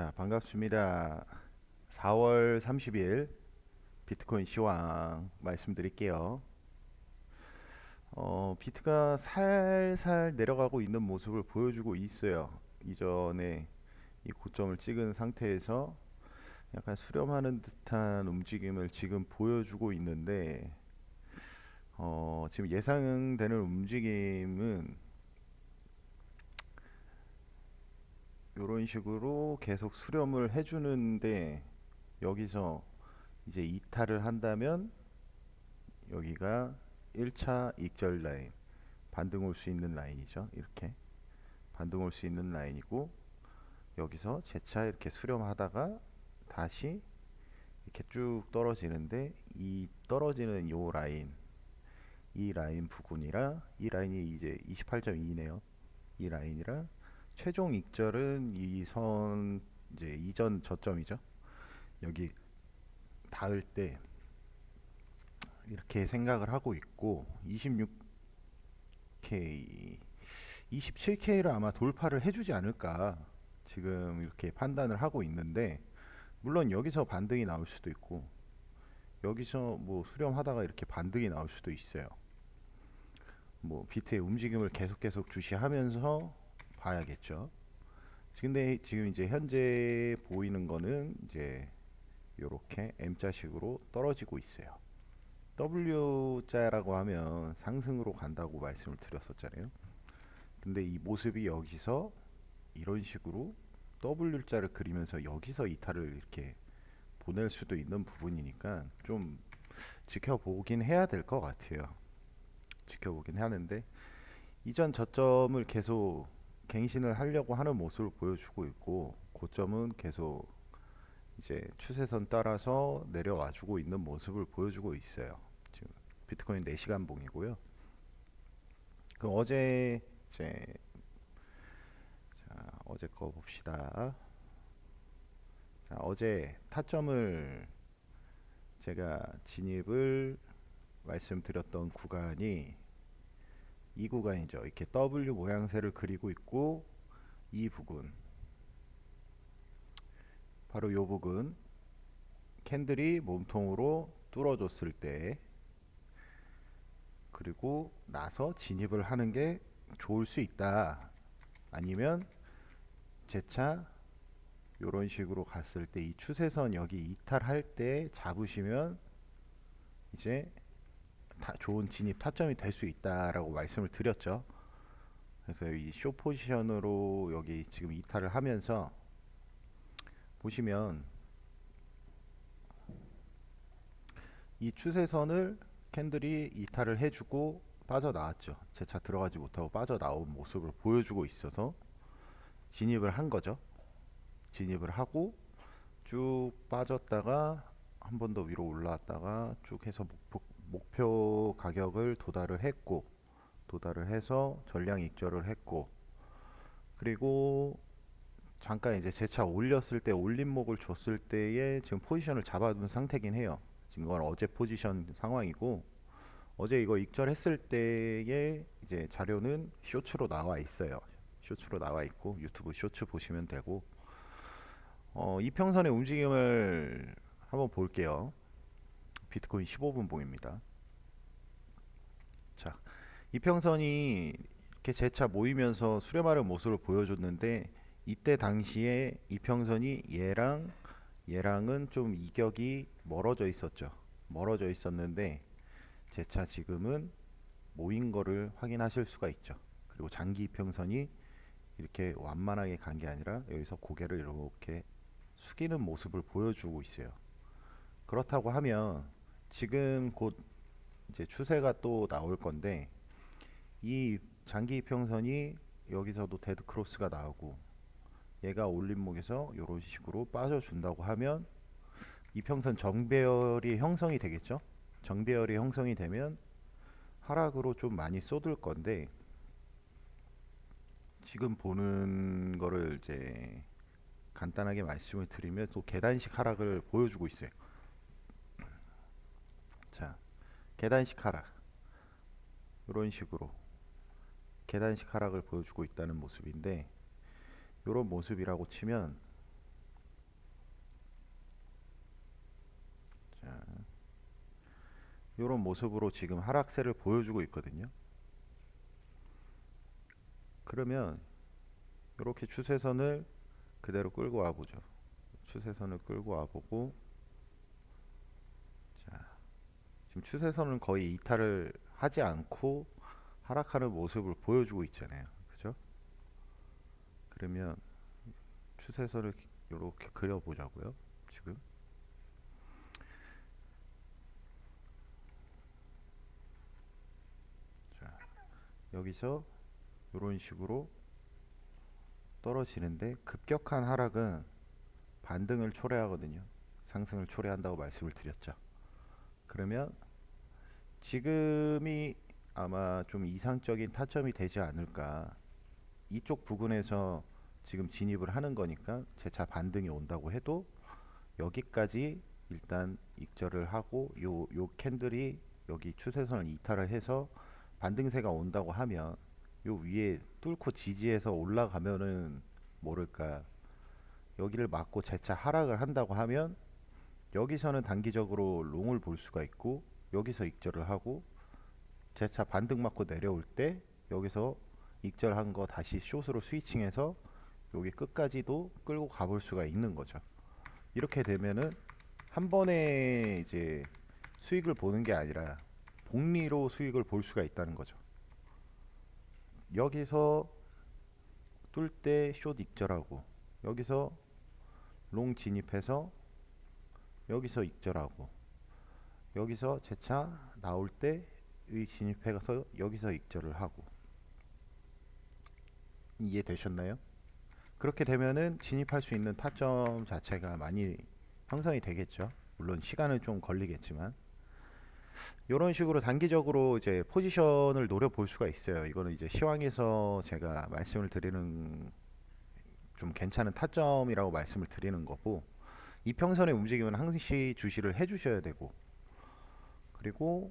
자, 반갑습니다. 4월 30일 비트코인 시황 말씀드릴게요. 어, 비트가 살살 내려가고 있는 모습을 보여주고 있어요. 이전에 이 고점을 찍은 상태에서 약간 수렴하는 듯한 움직임을 지금 보여주고 있는데 어, 지금 예상되는 움직임은 이런 식으로 계속 수렴을 해주는데 여기서 이제 이탈을 한다면 여기가 1차 익절 라인 반등 올 수 있는 라인이죠. 이렇게 반등 올 수 있는 라인이고 여기서 재차 이렇게 수렴하다가 다시 이렇게 쭉 떨어지는데 이 떨어지는 요 라인 이 라인 부분이라 이 라인이 이제 28.2네요. 이 라인이라 최종 익절은 이 선 이제 이전 저점이죠. 여기 닿을 때 이렇게 생각을 하고 있고 26K 27K를 아마 돌파를 해주지 않을까 지금 이렇게 판단을 하고 있는데 물론 여기서 반등이 나올 수도 있고 여기서 뭐 수렴하다가 이렇게 반등이 나올 수도 있어요. 뭐 비트의 움직임을 계속 계속 주시하면서 봐야겠죠. 근데 지금 이제 현재 보이는 거는 이제 이렇게 M자식으로 떨어지고 있어요. W자라고 하면 상승으로 간다고 말씀을 드렸었잖아요. 근데 이 모습이 여기서 이런 식으로 W자를 그리면서 여기서 이탈을 이렇게 보낼 수도 있는 부분이니까 좀 지켜보긴 해야 될 것 같아요. 지켜보긴 하는데 이전 저점을 계속 갱신을 하려고 하는 모습을 보여주고 있고 고점은 계속 이제 추세선 따라서 내려와 주고 있는 모습을 보여주고 있어요. 지금 비트코인 4시간 봉이고요. 그 어제 이제 자, 어제 거 봅시다. 자, 어제 타점을 제가 진입을 말씀드렸던 구간이 이 구간이죠. 이렇게 W 모양새를 그리고 있고 이 부분 바로 이 부분 캔들이 몸통으로 뚫어줬을 때 그리고 나서 진입을 하는 게 좋을 수 있다. 아니면 재차 이런 식으로 갔을 때 이 추세선 여기 이탈할 때 잡으시면 이제 타, 좋은 진입 타점이 될 수 있다라고 말씀을 드렸죠. 그래서 이 쇼 포지션으로 여기 지금 이탈을 하면서 보시면 이 추세선을 캔들이 이탈을 해주고 빠져나왔죠. 제 차 들어가지 못하고 빠져나온 모습을 보여주고 있어서 진입을 한 거죠. 진입을 하고 쭉 빠졌다가 한 번 더 위로 올라왔다가 쭉 해서 목표, 목표 가격을 도달을 했고 도달을 해서 전량 익절을 했고 그리고 잠깐 이제 재차 올렸을 때 올림목을 줬을 때에 지금 포지션을 잡아둔 상태긴 해요. 지금 건 어제 포지션 상황이고 어제 이거 익절했을 때의 이제 자료는 쇼츠로 나와 있어요. 쇼츠로 나와 있고 유튜브 쇼츠 보시면 되고 어, 이평선의 움직임을 한번 볼게요. 비트코인 15분 봉입니다. 자, 이평선이 이렇게 재차 모이면서 수렴하는 모습을 보여줬는데 이때 당시에 이평선이 얘랑 얘랑은 좀 이격이 멀어져 있었죠. 멀어져 있었는데 재차 지금은 모인 거를 확인하실 수가 있죠. 그리고 장기 이평선이 이렇게 완만하게 간 게 아니라 여기서 고개를 이렇게 숙이는 모습을 보여주고 있어요. 그렇다고 하면 지금 곧 이제 추세가 또 나올 건데 이 장기 이평선이 여기서도 데드 크로스가 나오고 얘가 올림목에서 이런 식으로 빠져준다고 하면 이평선 정배열이 형성이 되겠죠. 정배열이 형성이 되면 하락으로 좀 많이 쏟을 건데 지금 보는 거를 이제 간단하게 말씀을 드리면 또 계단식 하락을 보여주고 있어요. 계단식 하락 이런 식으로 계단식 하락을 보여주고 있다는 모습인데 이런 모습이라고 치면 자, 이런 모습으로 지금 하락세를 보여주고 있거든요. 그러면 이렇게 추세선을 그대로 끌고 와보죠. 추세선을 끌고 와보고 지금 추세선은 거의 이탈을 하지 않고 하락하는 모습을 보여주고 있잖아요. 그죠? 그러면 추세선을 이렇게 그려보자고요. 지금 자 여기서 이런 식으로 떨어지는데 급격한 하락은 반등을 초래하거든요. 상승을 초래한다고 말씀을 드렸죠. 그러면 지금이 아마 좀 이상적인 타점이 되지 않을까. 이쪽 부근에서 지금 진입을 하는 거니까 재차 반등이 온다고 해도 여기까지 일단 익절을 하고 요 요 캔들이 여기 추세선을 이탈을 해서 반등세가 온다고 하면 요 위에 뚫고 지지해서 올라가면은 모를까 여기를 맞고 재차 하락을 한다고 하면 여기서는 단기적으로 롱을 볼 수가 있고 여기서 익절을 하고 재차 반등 맞고 내려올 때 여기서 익절한 거 다시 숏으로 스위칭해서 여기 끝까지도 끌고 가볼 수가 있는 거죠. 이렇게 되면은 한 번에 이제 수익을 보는 게 아니라 복리로 수익을 볼 수가 있다는 거죠. 여기서 뚫 때 숏 익절하고 여기서 롱 진입해서 여기서 익절하고 여기서 재차 나올 때의 진입해서 여기서 익절을 하고 이해되셨나요? 그렇게 되면은 진입할 수 있는 타점 자체가 많이 형성이 되겠죠. 물론 시간은 좀 걸리겠지만 이런 식으로 단기적으로 이제 포지션을 노려볼 수가 있어요. 이거는 이제 시황에서 제가 말씀을 드리는 좀 괜찮은 타점이라고 말씀을 드리는 거고 이평선의 움직임은 항시 주시를 해주셔야 되고 그리고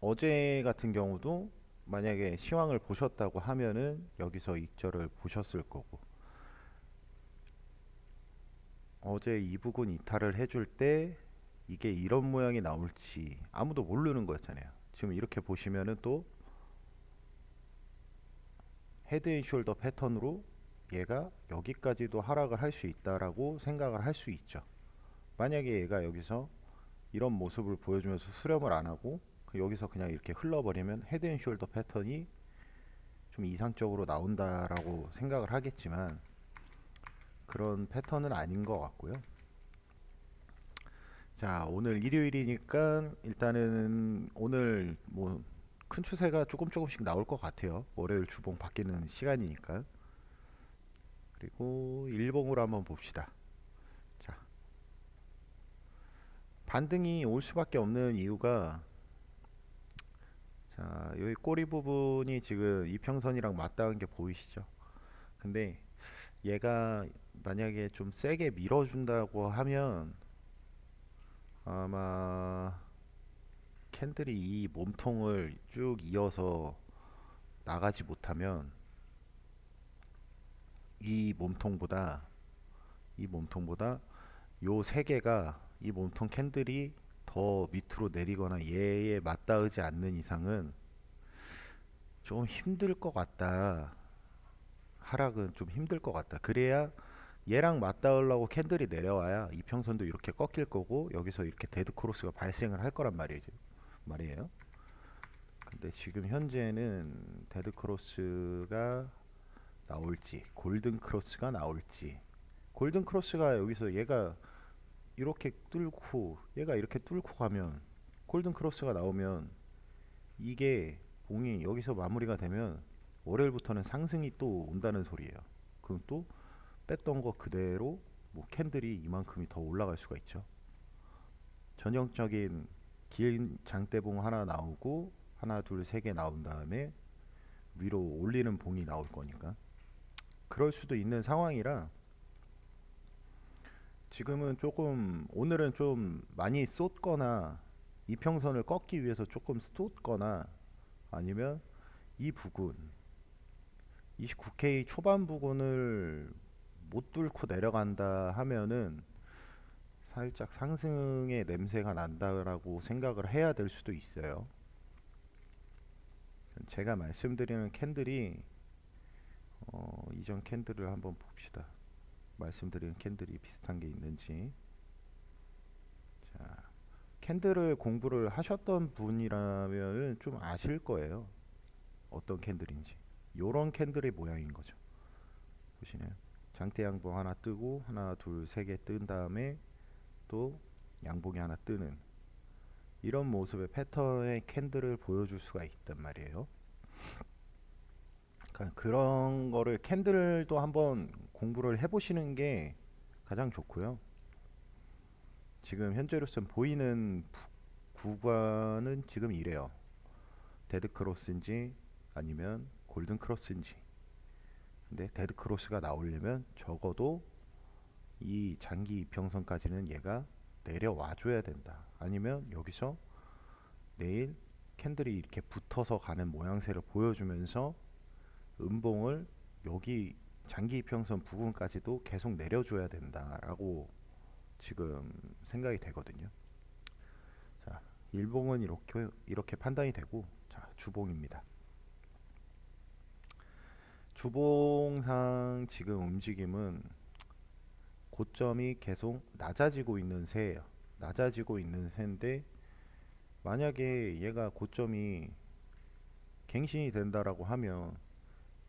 어제 같은 경우도 만약에 시황을 보셨다고 하면은 여기서 익절을 보셨을 거고 어제 이 부분 이탈을 해줄 때 이게 이런 모양이 나올지 아무도 모르는 거였잖아요. 지금 이렇게 보시면은 또 헤드앤숄더 패턴으로 얘가 여기까지도 하락을 할 수 있다라고 생각을 할 수 있죠. 만약에 얘가 여기서 이런 모습을 보여주면서 수렴을 안 하고 그 여기서 그냥 이렇게 흘러버리면 헤드앤숄더 패턴이 좀 이상적으로 나온다라고 생각을 하겠지만 그런 패턴은 아닌 것 같고요. 자 오늘 일요일이니까 일단은 오늘 뭐 큰 추세가 조금 조금씩 나올 것 같아요. 월요일 주봉 바뀌는 시간이니까. 그리고 일봉으로 한번 봅시다. 자 반등이 올 수밖에 없는 이유가 자 여기 꼬리 부분이 지금 이평선이랑 맞닿은 게 보이시죠? 근데 얘가 만약에 좀 세게 밀어준다고 하면 아마 캔들이 이 몸통을 쭉 이어서 나가지 못하면 이 몸통보다 이 몸통보다 요 세 개가 이 몸통 캔들이 더 밑으로 내리거나 얘에 맞닿지 않는 이상은 좀 힘들 것 같다. 하락은 좀 힘들 것 같다. 그래야 얘랑 맞닿으려고 캔들이 내려와야 이평선도 이렇게 꺾일 거고 여기서 이렇게 데드 크로스가 발생을 할 거란 말이죠. 말이에요. 근데 지금 현재는 데드 크로스가 나올지 골든 크로스가 나올지 골든 크로스가 여기서 얘가 이렇게 뚫고 얘가 이렇게 뚫고 가면 골든 크로스가 나오면 이게 봉이 여기서 마무리가 되면 월요일부터는 상승이 또 온다는 소리예요. 그럼 또 뺐던 거 그대로 뭐 캔들이 이만큼이 더 올라갈 수가 있죠. 전형적인 긴 장대봉 하나 나오고 하나 둘 세 개 나온 다음에 위로 올리는 봉이 나올 거니까 그럴 수도 있는 상황이라 지금은 조금 오늘은 좀 많이 쏟거나 이평선을 꺾기 위해서 조금 쏟거나 아니면 이 부근 29K 초반 부근을 못 뚫고 내려간다 하면은 살짝 상승의 냄새가 난다라고 생각을 해야 될 수도 있어요. 제가 말씀드리는 캔들이 어, 이전 캔들을 한번 봅시다. 말씀드리는 캔들이 비슷한 게 있는지. 자, 캔들을 공부를 하셨던 분이라면 좀 아실 거예요. 어떤 캔들인지. 요런 캔들의 모양인 거죠. 보시나요? 장대 양봉 하나 뜨고 하나 둘 세 개 뜬 다음에 또 양봉이 하나 뜨는 이런 모습의 패턴의 캔들을 보여줄 수가 있단 말이에요. 그러니까 그런 거를 캔들도 한번 공부를 해보시는 게 가장 좋고요. 지금 현재로선 보이는 부- 구간은 지금 이래요. 데드 크로스인지 아니면 골든 크로스인지. 근데 데드 크로스가 나오려면 적어도 이 장기 이평선까지는 얘가 내려와 줘야 된다. 아니면 여기서 내일 캔들이 이렇게 붙어서 가는 모양새를 보여주면서 음봉을 여기 장기 이평선 부근까지도 계속 내려줘야 된다라고 지금 생각이 되거든요. 자, 일봉은 이렇게 이렇게 판단이 되고 자, 주봉입니다. 주봉상 지금 움직임은 고점이 계속 낮아지고 있는 새예요. 낮아지고 있는 새인데 만약에 얘가 고점이 갱신이 된다라고 하면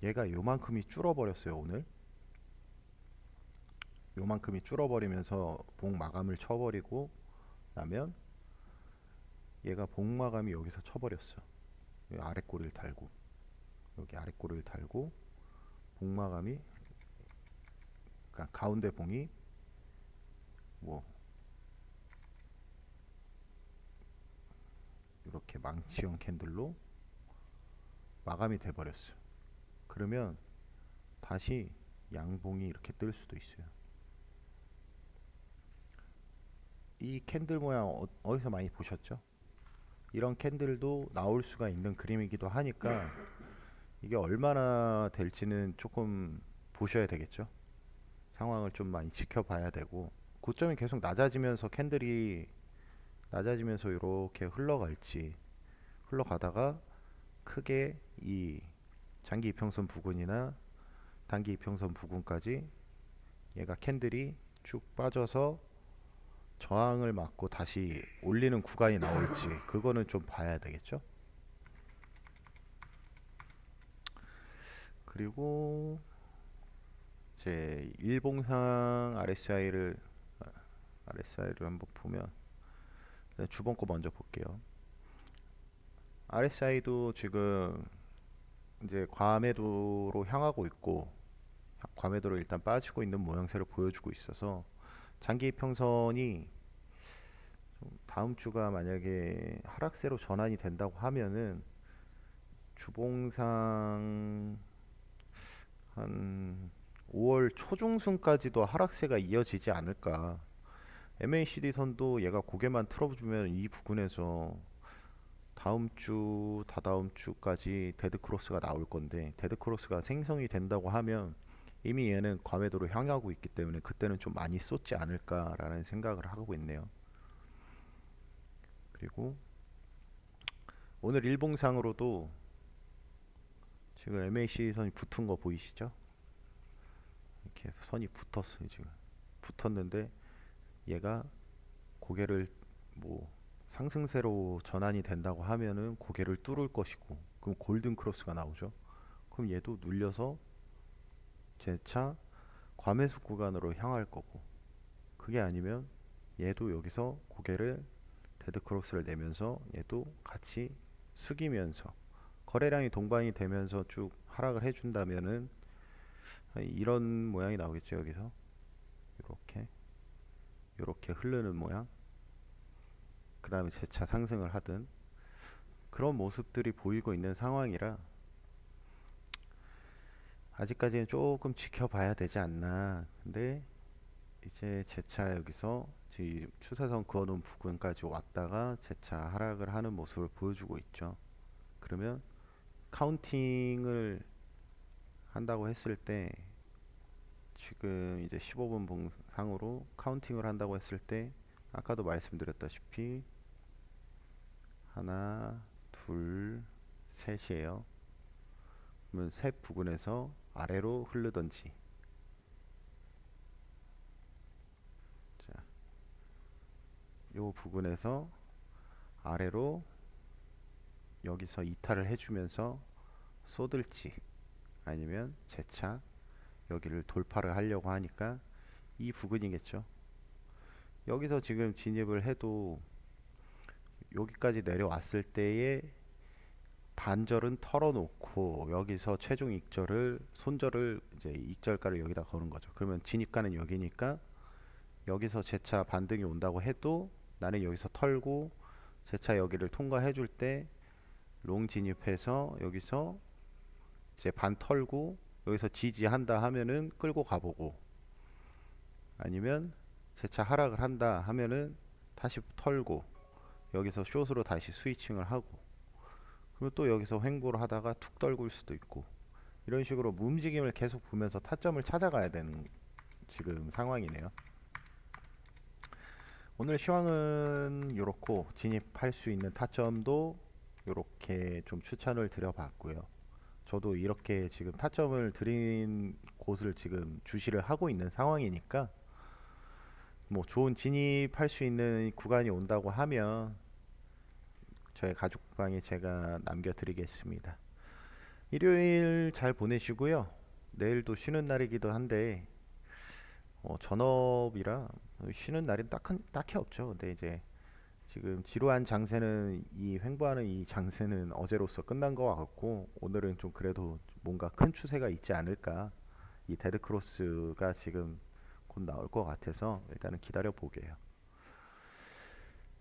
얘가 요만큼이 줄어버렸어요 오늘 요만큼이 줄어버리면서 봉 마감을 쳐버리고 나면 얘가 봉 마감이 여기서 쳐버렸어 여기 아래 꼬리를 달고 여기 아래 꼬리를 달고 봉 마감이 그러니까 가운데 봉이 뭐 이렇게 망치형 캔들로 마감이 돼 버렸어요. 그러면 다시 양봉이 이렇게 뜰 수도 있어요. 이 캔들 모양 어, 어디서 많이 보셨죠? 이런 캔들도 나올 수가 있는 그림이기도 하니까 이게 얼마나 될지는 조금 보셔야 되겠죠. 상황을 좀 많이 지켜봐야 되고 고점이 계속 낮아지면서 캔들이 낮아지면서 이렇게 흘러갈지 흘러가다가 크게 이 장기 이평선 부근이나 단기 이평선 부근까지 얘가 캔들이 쭉 빠져서 저항을 맞고 다시 올리는 구간이 나올지 그거는 좀 봐야 되겠죠. 그리고 이제 일봉상 RSI를 RSI를 한번 보면 주봉 거 먼저 볼게요. RSI도 지금 이제 과매도로 향하고 있고 과매도로 일단 빠지고 있는 모양새를 보여주고 있어서 장기 평선이 좀 다음 주가 만약에 하락세로 전환이 된다고 하면은 주봉상 한 5월 초중순까지도 하락세가 이어지지 않을까. MACD 선도 얘가 고개만 틀어주면 이 부근에서 다음 주, 다다음 주까지 데드 크로스가 나올 건데 데드 크로스가 생성이 된다고 하면 이미 얘는 과매도로 향하고 있기 때문에 그때는 좀 많이 쏟지 않을까라는 생각을 하고 있네요. 그리고 오늘 일봉상으로도 지금 MACD 선이 붙은 거 보이시죠? 이렇게 선이 붙었어요 지금 붙었는데 얘가 고개를 뭐 상승세로 전환이 된다고 하면은 고개를 뚫을 것이고 그럼 골든 크로스가 나오죠. 그럼 얘도 눌려서 재차 과매수 구간으로 향할 거고 그게 아니면 얘도 여기서 고개를 데드 크로스를 내면서 얘도 같이 숙이면서 거래량이 동반이 되면서 쭉 하락을 해준다면은 이런 모양이 나오겠죠 여기서 이렇게 이렇게 흐르는 모양 그 다음에 재차 상승을 하든 그런 모습들이 보이고 있는 상황이라 아직까지는 조금 지켜봐야 되지 않나. 근데 이제 재차 여기서 지금 추세선 그어놓은 부근까지 왔다가 재차 하락을 하는 모습을 보여주고 있죠. 그러면 카운팅을 한다고 했을 때 지금 이제 15분 봉상으로 카운팅을 한다고 했을 때 아까도 말씀드렸다시피 하나, 둘, 셋이에요. 그러면 셋 부근에서 아래로 흐르던지 자, 요 부근에서 아래로 여기서 이탈을 해주면서 쏟을지 아니면 재차 여기를 돌파를 하려고 하니까 이 부근이겠죠. 여기서 지금 진입을 해도 여기까지 내려왔을 때의 반절은 털어놓고 여기서 최종 익절을 손절을 이제 익절가를 여기다 거는 거죠. 그러면 진입가는 여기니까 여기서 재차 반등이 온다고 해도 나는 여기서 털고 재차 여기를 통과해 줄 때 롱 진입해서 여기서 이제 반 털고 여기서 지지한다 하면은 끌고 가보고 아니면 재차 하락을 한다 하면은 다시 털고 여기서 숏으로 다시 스위칭을 하고 그리고 또 여기서 횡보를 하다가 툭 떨굴 수도 있고 이런 식으로 움직임을 계속 보면서 타점을 찾아가야 되는 지금 상황이네요. 오늘 시황은 요렇고 진입할 수 있는 타점도 요렇게 좀 추천을 드려봤고요. 저도 이렇게 지금 타점을 드린 곳을 지금 주시를 하고 있는 상황이니까 뭐 좋은 진입할 수 있는 구간이 온다고 하면 저희 가족방에 제가 남겨드리겠습니다. 일요일 잘 보내시고요. 내일도 쉬는 날이기도 한데 어, 전업이라 쉬는 날은 딱, 딱히 없죠. 근데 이제 지금 지루한 장세는 이 횡보하는 이 장세는 어제로서 끝난 것 같고 오늘은 좀 그래도 뭔가 큰 추세가 있지 않을까. 이 데드 크로스가 지금 곧 나올 것 같아서 일단은 기다려 보게요.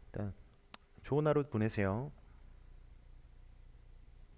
일단 좋은 하루 보내세요.